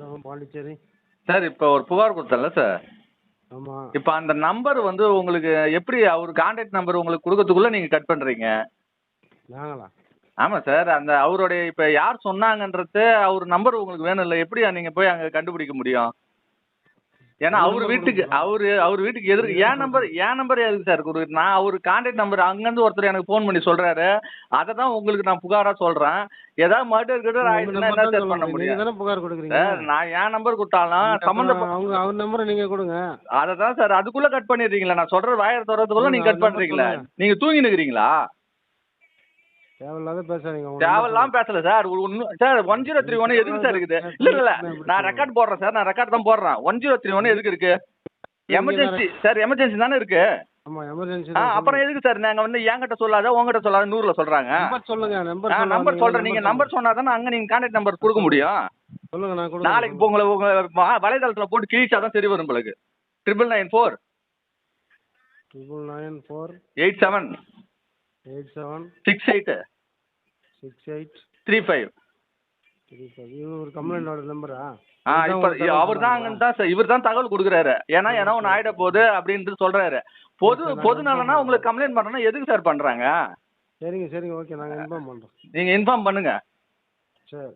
Pondicherry. Sir இப்போ ஒரு புகார் கொடுத்தல சார்? ஆமாம் இப்போ அந்த நம்பர் வந்து உங்களுக்கு எப்படி அவர் கான்டாக்ட் நம்பர் உங்களுக்கு கொடுக்கறதுக்குள்ள நீங்க கட் பண்றீங்க? நாங்களா? ஆமா சார் அந்த அவருடைய இப்போ யார் சொன்னாங்கன்றது அவர் நம்பர் உங்களுக்கு வேணும் இல்லை எப்படி நீங்க போய் அங்க கண்டுபிடிக்க முடியும்? ஏன்னா அவர் வீட்டுக்கு அவரு அவர் வீட்டுக்கு எதிர்க்கு என் நம்பர் என் நம்பர் எதுக்கு சார் கொடுக்கு நான் அவர் கான்டாக்ட் நம்பர் அங்கேருந்து ஒருத்தர் எனக்கு ஃபோன் பண்ணி சொல்றாரு. அதை தான் உங்களுக்கு நான் புகாரா சொல்றேன். ஏதாவது மர்டர் கிட்டர் ஆயிடுச்சுன்னா என்ன சார் பண்ண முடியும்? புகார் கொடுக்குறீங்க. நான் என் நம்பர் கொடுத்தாலும் சம்மந்தப்பட்ட அவங்க அவர் நம்பரை நீங்க கொடுங்க. அதை தான் சார் அதுக்குள்ள கட் பண்ணிடுறீங்களா. நான் சொல்ற வாயர் தொடர்றதுக்குள்ள நீங்க கட் பண்றீங்களா. நீங்க தூங்கி நிக்கிறீங்களா? தேவையில்லாத பேசாதீங்க தேவையெல்லாம் பேசல சார். ஒண்ணு- sir one zero three one எதுக்கு சார் இருக்குது? இல்ல இல்ல நான் ரெக்கார்ட் போடுறேன் சார். நான் ரெக்கார்ட் தான் போடுறேன். ஒன் ஜீரோ த்ரீ ஒன் எதுக்கு இருக்கு? எமர்ஜென்சி சார் எமர்ஜென்சி தானே இருக்கு? ஆமா எமர்ஜென்சி அப்புறம் எதுக்கு சார்? நாங்க வந்து என்கிட்ட சொல்லாத உங்ககிட்ட சொல்லாத நூறுல சொல்றாங்க. நம்பர் சொல்லுங்க நம்பர் சொல்றேன். நீங்க நம்பர் சொன்னா தானே அங்க நீங்க கான்டாக்ட் நம்பர் கொடுக்க முடியும். சொல்லுங்க நான் நாளைக்கு உங்களை வலைதளத்துல போட்டு கிழிச்சா தான் சரி வரும் உங்களுக்கு triple nine four triple nine four eight seven eight seven six eight six eight three five three five இது ஒரு கம்ப்ளைண்டோட நம்பரா ஆ? இப்போ அவர் தான் தான் சார் இவர் தான் தகவல் கொடுக்குறாரு. ஏன்னா ஏன்னா ஒன்று ஆயிட போகுது அப்படின்ட்டு சொல்றாரு. பொது பொது நலனா உங்களுக்கு கம்ப்ளைண்ட் பண்ணனா எதுக்கு சார் பண்றாங்க? சரிங்க சரிங்க ஓகே நாங்கள் இன்ஃபார்ம் பண்ணுறோம் நீங்க இன்ஃபார்ம் பண்ணுங்க. சரி.